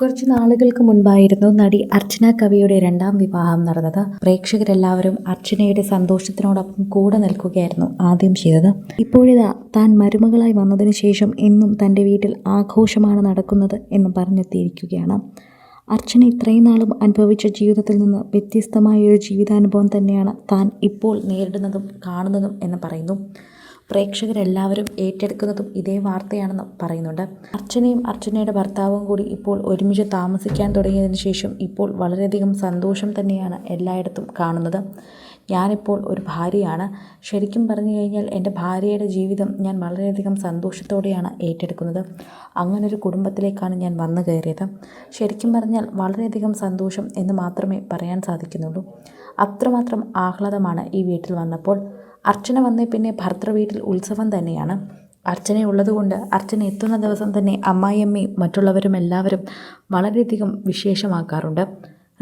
കുറച്ച് നാളുകൾക്ക് മുൻപായിരുന്നു നടി അർച്ചന കവിയുടെ രണ്ടാം വിവാഹം നടന്നത്. പ്രേക്ഷകരെല്ലാവരും അർച്ചനയുടെ സന്തോഷത്തിനോടൊപ്പം കൂടെ നിൽക്കുകയായിരുന്നു ആദ്യം ചെയ്തത്. ഇപ്പോഴിതാ താൻ മരുമകളായി വന്നതിന് ശേഷം എന്നും തന്റെ വീട്ടിൽ ആഘോഷമാണ് നടക്കുന്നത് എന്ന് പറഞ്ഞെത്തിയിരിക്കുകയാണ്. അർച്ചന ഇത്രയും നാളും അനുഭവിച്ച ജീവിതത്തിൽ നിന്ന് വ്യത്യസ്തമായ ഒരു ജീവിതാനുഭവം തന്നെയാണ് താൻ ഇപ്പോൾ നേരിടുന്നതും കാണുന്നതും എന്ന് പറയുന്നു. പ്രേക്ഷകരെല്ലാവരും ഏറ്റെടുക്കുന്നതും ഇതേ വാർത്തയാണെന്ന് പറയുന്നുണ്ട്. അർച്ചനയും അർച്ചനയുടെ ഭർത്താവും കൂടി ഇപ്പോൾ ഒരുമിച്ച് താമസിക്കാൻ തുടങ്ങിയതിന് ശേഷം ഇപ്പോൾ വളരെയധികം സന്തോഷം തന്നെയാണ് എല്ലായിടത്തും കാണുന്നത്. ഞാനിപ്പോൾ ഒരു ഭാര്യയാണ്. ശരിക്കും പറഞ്ഞു കഴിഞ്ഞാൽ എന്റെ ഭാര്യയുടെ ജീവിതം ഞാൻ വളരെയധികം സന്തോഷത്തോടെയാണ് ഏറ്റെടുക്കുന്നത്. അങ്ങനൊരു കുടുംബത്തിലേക്കാണ് ഞാൻ വന്നു കയറിയത്. ശരിക്കും പറഞ്ഞാൽ വളരെയധികം സന്തോഷം എന്ന് മാത്രമേ പറയാൻ സാധിക്കുന്നുള്ളൂ. അത്രമാത്രം ആഹ്ലാദമാണ് ഈ വീട്ടിൽ വന്നപ്പോൾ. അർച്ചന വന്നേ പിന്നെ ഭർത്തൃ വീട്ടിൽ ഉത്സവം തന്നെയാണ്. അർച്ചന ഉള്ളതുകൊണ്ട് അർച്ചന എത്തുന്ന ദിവസം തന്നെ അമ്മായിയമ്മയും മറ്റുള്ളവരും എല്ലാവരും വളരെയധികം വിശേഷമാക്കാറുണ്ട്.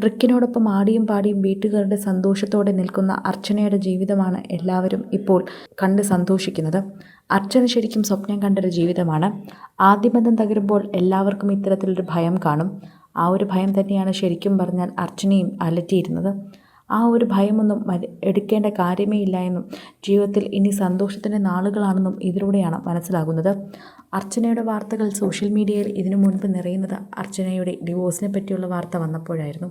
റിക്കിനോടൊപ്പം ആടിയും പാടിയും വീട്ടുകാരുടെ സന്തോഷത്തോടെ നിൽക്കുന്ന അർച്ചനയുടെ ജീവിതമാണ് എല്ലാവരും ഇപ്പോൾ കണ്ട് സന്തോഷിക്കുന്നത്. അർച്ചന ശരിക്കും സ്വപ്നം കണ്ടൊരു ജീവിതമാണ്. ആദ്യബന്ധം തകരുമ്പോൾ എല്ലാവർക്കും ഇത്തരത്തിലൊരു ഭയം കാണും. ആ ഒരു ഭയം തന്നെയാണ് ശരിക്കും പറഞ്ഞാൽ അർച്ചനയും അലറ്റിയിരുന്നത് ആ ഒരു ഭയമൊന്നും എടുക്കേണ്ട കാര്യമേ ഇല്ല എന്നും ജീവിതത്തിൽ ഇനി സന്തോഷത്തിന്റെ നാളുകളാണെന്നും ഇതിലൂടെയാണ് മനസ്സിലാകുന്നത്. അർച്ചനയുടെ വാർത്തകൾ സോഷ്യൽ മീഡിയയിൽ ഇതിനു മുൻപ് നിറയുന്നത് അർച്ചനയുടെ ഡിവോഴ്സിനെ പറ്റിയുള്ള വാർത്ത വന്നപ്പോഴായിരുന്നു.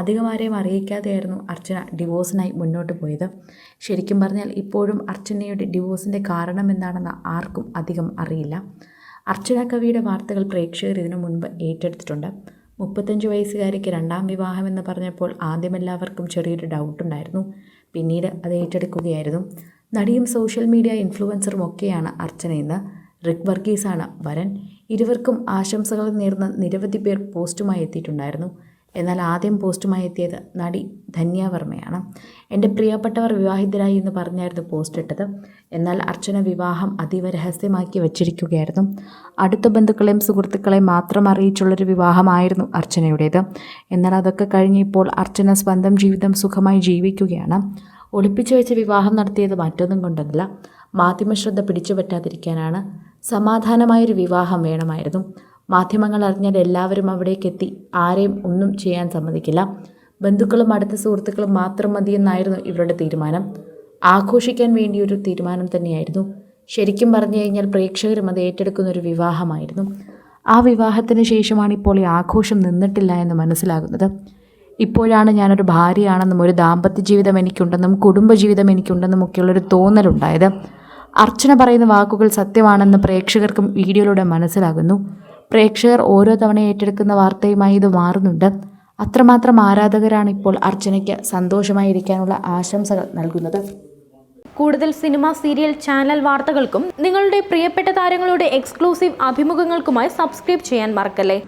അധികം ആരെയും അറിയിക്കാതെയായിരുന്നു അർച്ചന ഡിവോഴ്സിനായി മുന്നോട്ട് പോയത്. ശരിക്കും പറഞ്ഞാൽ ഇപ്പോഴും അർച്ചനയുടെ ഡിവോഴ്സിന്റെ കാരണം എന്താണെന്ന് ആർക്കും അധികം അറിയില്ല. അർച്ചന കവിയുടെ വാർത്തകൾ പ്രേക്ഷകർ ഇതിനു മുൻപ് ഏറ്റെടുത്തിട്ടുണ്ട്. മുപ്പത്തഞ്ച് വയസ്സുകാരിക്ക് രണ്ടാം വിവാഹം എന്ന് പറഞ്ഞപ്പോൾ ആദ്യം എല്ലാവർക്കും ചെറിയൊരു ഡൗട്ടുണ്ടായിരുന്നു പിന്നീട് അത് ഏറ്റെടുക്കുകയായിരുന്നു. നടിയും സോഷ്യൽ മീഡിയ ഇൻഫ്ലുവൻസറും ഒക്കെയാണ് അർച്ചന ഇന്ന്. റിക് വർഗീസാണ് വരൻ. ഇരുവർക്കും ആശംസകൾ നേർന്ന നിരവധി പേർ പോസ്റ്റുമായി എത്തിയിട്ടുണ്ടായിരുന്നു. എന്നാൽ ആദ്യം പോസ്റ്റുമായി എത്തിയത് നടി ധന്യാവർമ്മയാണ് എന്റെ പ്രിയപ്പെട്ടവർ വിവാഹിതരായി എന്ന് പറഞ്ഞായിരുന്നു പോസ്റ്റ് ഇട്ടത്. എന്നാൽ അർച്ചന വിവാഹം അതീവ രഹസ്യമാക്കി വച്ചിരിക്കുകയായിരുന്നു. അടുത്ത ബന്ധുക്കളെയും സുഹൃത്തുക്കളെയും മാത്രം അറിയിച്ചുള്ളൊരു വിവാഹമായിരുന്നു അർച്ചനയുടേത്. എന്നാൽ അതൊക്കെ കഴിഞ്ഞിപ്പോൾ അർച്ചന സ്വന്തം ജീവിതം സുഖമായി ജീവിക്കുകയാണ്. ഒളിപ്പിച്ചു വെച്ച് വിവാഹം നടത്തിയത് മറ്റൊന്നും കൊണ്ടല്ല മാധ്യമശ്രദ്ധ പിടിച്ചു പറ്റാതിരിക്കാനാണ് സമാധാനമായൊരു വിവാഹം വേണമായിരുന്നു. മാധ്യമങ്ങൾ അറിഞ്ഞാൽ എല്ലാവരും അവിടേക്ക് എത്തി ആരെയും ഒന്നും ചെയ്യാൻ സമ്മതിക്കില്ല. ബന്ധുക്കളും അടുത്ത സുഹൃത്തുക്കളും മാത്രം മതിയെന്നായിരുന്നു ഇവരുടെ തീരുമാനം. ആഘോഷിക്കാൻ വേണ്ടിയൊരു തീരുമാനം തന്നെയായിരുന്നു. ശരിക്കും പറഞ്ഞു കഴിഞ്ഞാൽ പ്രേക്ഷകരും അത് ഏറ്റെടുക്കുന്ന ഒരു വിവാഹമായിരുന്നു. ആ വിവാഹത്തിന് ശേഷമാണ് ഇപ്പോൾ ഈ ആഘോഷം നിന്നിട്ടില്ല എന്ന് മനസ്സിലാകുന്നത്. ഇപ്പോഴാണ് ഞാനൊരു ഭാര്യയാണെന്നും ഒരു ദാമ്പത്യ ജീവിതം എനിക്കുണ്ടെന്നും കുടുംബജീവിതം എനിക്കുണ്ടെന്നും ഒക്കെയുള്ളൊരു തോന്നലുണ്ടായത്. അർച്ചന പറയുന്ന വാക്കുകൾ സത്യമാണെന്ന് പ്രേക്ഷകർക്കും വീഡിയോയിലൂടെ മനസ്സിലാകുന്നു. പ്രേക്ഷകർ ഓരോ തവണ ഏറ്റെടുക്കുന്ന വാർത്തയുമായി ഇത് മാറുന്നുണ്ട്. അത്രമാത്രം ആരാധകരാണ് ഇപ്പോൾ അർച്ചനയ്ക്ക് സന്തോഷമായിരിക്കാനുള്ള ആശംസകൾ നൽകുന്നത്. കൂടുതൽ സിനിമ സീരിയൽ ചാനൽ വാർത്തകൾക്കും നിങ്ങളുടെ പ്രിയപ്പെട്ട താരങ്ങളുടെ എക്സ്ക്ലൂസീവ് അഭിമുഖങ്ങൾക്കുമായി സബ്സ്ക്രൈബ് ചെയ്യാൻ മറക്കല്ലേ?